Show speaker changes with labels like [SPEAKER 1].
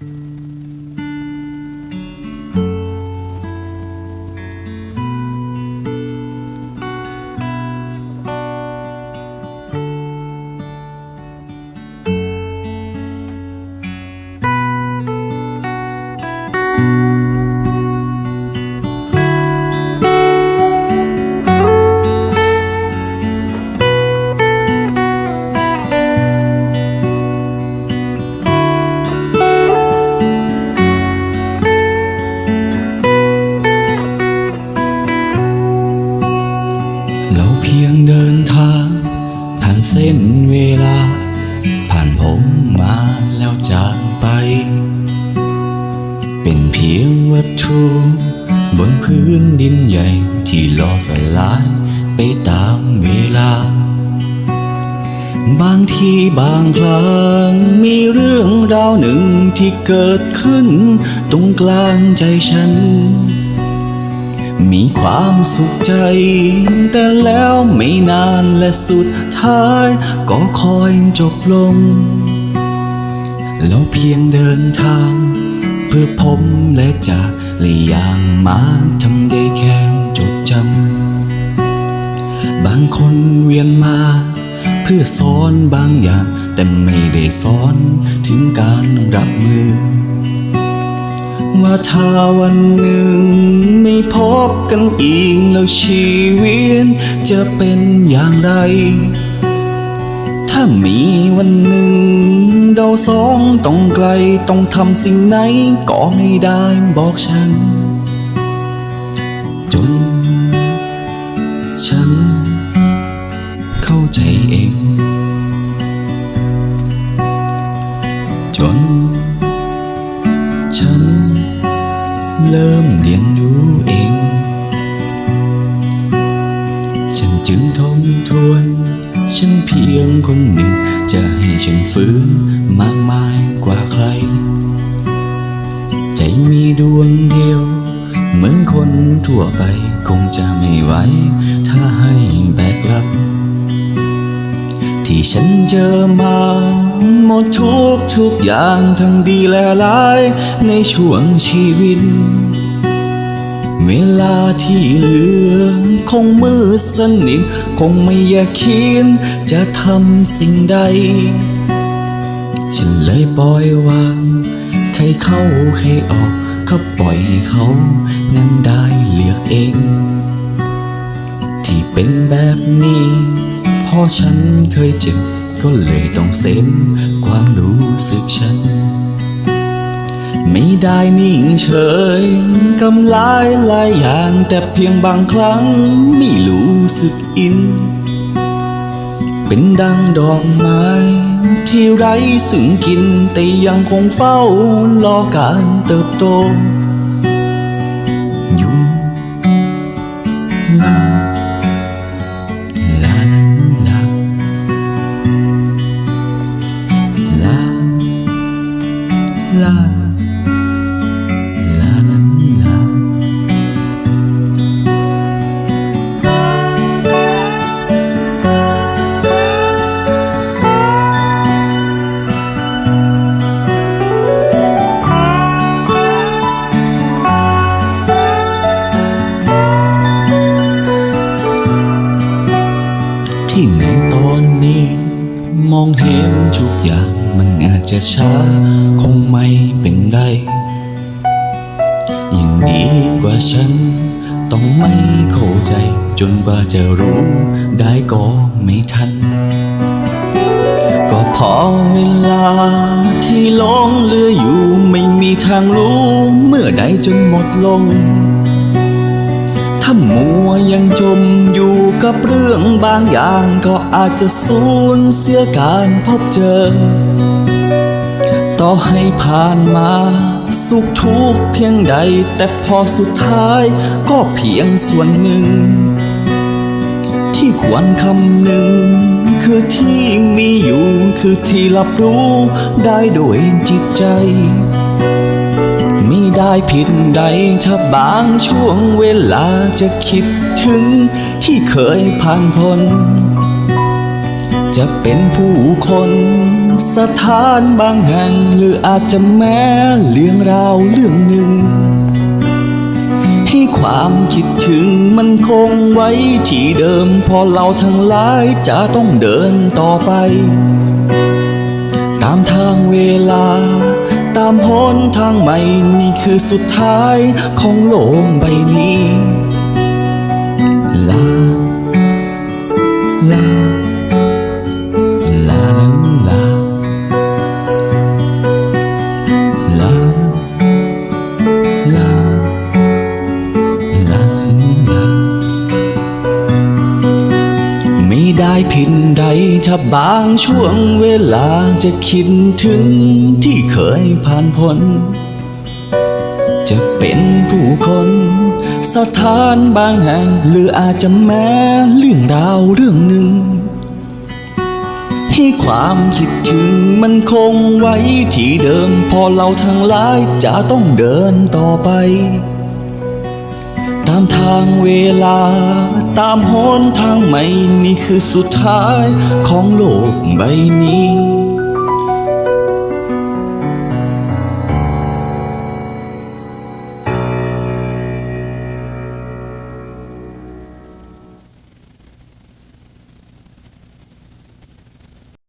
[SPEAKER 1] Thank you. พียงเดินทาง ผ่านเส้นเวลา ผ่านผมมาแล้วจากไป เป็นเพียงวัตถุ บนพื้นดินใหญ่ที่ล่อสลายไปตามเวลา บางทีบางครั้งมีเรื่องราวหนึ่งที่เกิดขึ้น ตรงกลางใจฉัน มีความสุขใจ แต่แล้วไม่นานและสุดท้าย ก็คอยจบลง แล้วเพียงเดินทาง เพื่อพบและจากและอย่างมาทำได้แค่จดจำ บางคนเวียนมา เพื่อสอนบางอย่าง แต่ไม่ได้สอนถึงการรับมือ ว่าถ้าวันหนึ่งไม่พบกันอีกแล้วชีวิตจะเป็นอย่างไร ถ้ามีวันหนึ่งเราสองต้องไกลต้องทำสิ่งไหนก็ไม่ได้บอกฉัน จน ฉัน เข้าใจเอง จน เริ่มเรียนรู้เอง ฉันจึงทบทวน ฉันเพียงคนหนึ่ง จะให้ฉันฟื้นมากมายกว่าใคร ใจมีดวงเดียว เหมือนคนทั่วไป คงจะไม่ไหวถ้าให้แบกรับ ที่ฉันเจอมา หมดทุกทุกอย่างทั้งดีและร้ายในช่วงชีวิต เวลาที่เหลือ คงมืดสนิทคงไม่อยากคิดจะทำสิ่งใด ฉันเลยปล่อยวาง ใครเข้าใครออกก็ปล่อยให้เขานั้นได้เลือกเอง ที่เป็นแบบนี้ พราะฉันเคยเจ็บ ก็เลยต้องเซมความรู้สึกฉัน ไม่ได้นิ่งเฉยกำลายหลายอย่าง แต่เพียงบางครั้งไม่รู้สึกอิน เป็นดังดอกไม้ ที่ไร้ซึ่งกิน แต่ยังคงเฝ้ารอการเติบโต นี้ มองเห็นทุกอย่างมันอาจจะช้า คงไม่เป็นไรยิ่งดีกว่าฉัน ต้องไม่เข้าใจ จนกว่าจะรู้ได้ก็ไม่ทัน ก็พอเวลา ที่หลงเหลืออยู่ไม่มีทางรู้ เมื่อใดจนหมดลง มัวยังจมอยู่กับเรื่องบางอย่างก็อาจจะสูญเสียการพบเจอ ต่อให้ผ่านมาสุขทุกเพียงใด แต่พอสุดท้ายก็เพียงส่วนหนึ่ง ที่ควรคำหนึ่ง คือที่มีอยู่คือที่รับรู้ได้โดยจิตใจ ไม่ได้ผิดใดถ้าบางช่วงเวลาจะคิดถึงที่เคยผ่านพ้น จะเป็นผู้คนสถานบางแห่ง หรืออาจจะแม้เรื่องราวเรื่องหนึ่ง ให้ความคิดถึงมันคงไว้ที่เดิม พอเราทั้งหลายจะต้องเดินต่อไป ตามทางเวลา ทางใหม่นี่คือสุดท้ายของโลกใบนี้ลาลา ไม่ได้ผิดใดถ้าบางช่วงเวลาจะคิดถึงที่เคยผ่านพ้น จะเป็นผู้คน สถานบางแห่ง หรืออาจจะแม้เรื่องราวเรื่องหนึ่ง ให้ความคิดถึงมันคงไว้ที่เดิม พอเราทั้งหลายจะต้องเดินต่อไปามทางเวลา ตามหนทางใหม่นี่คือสุดท้ายของโลกใบนี้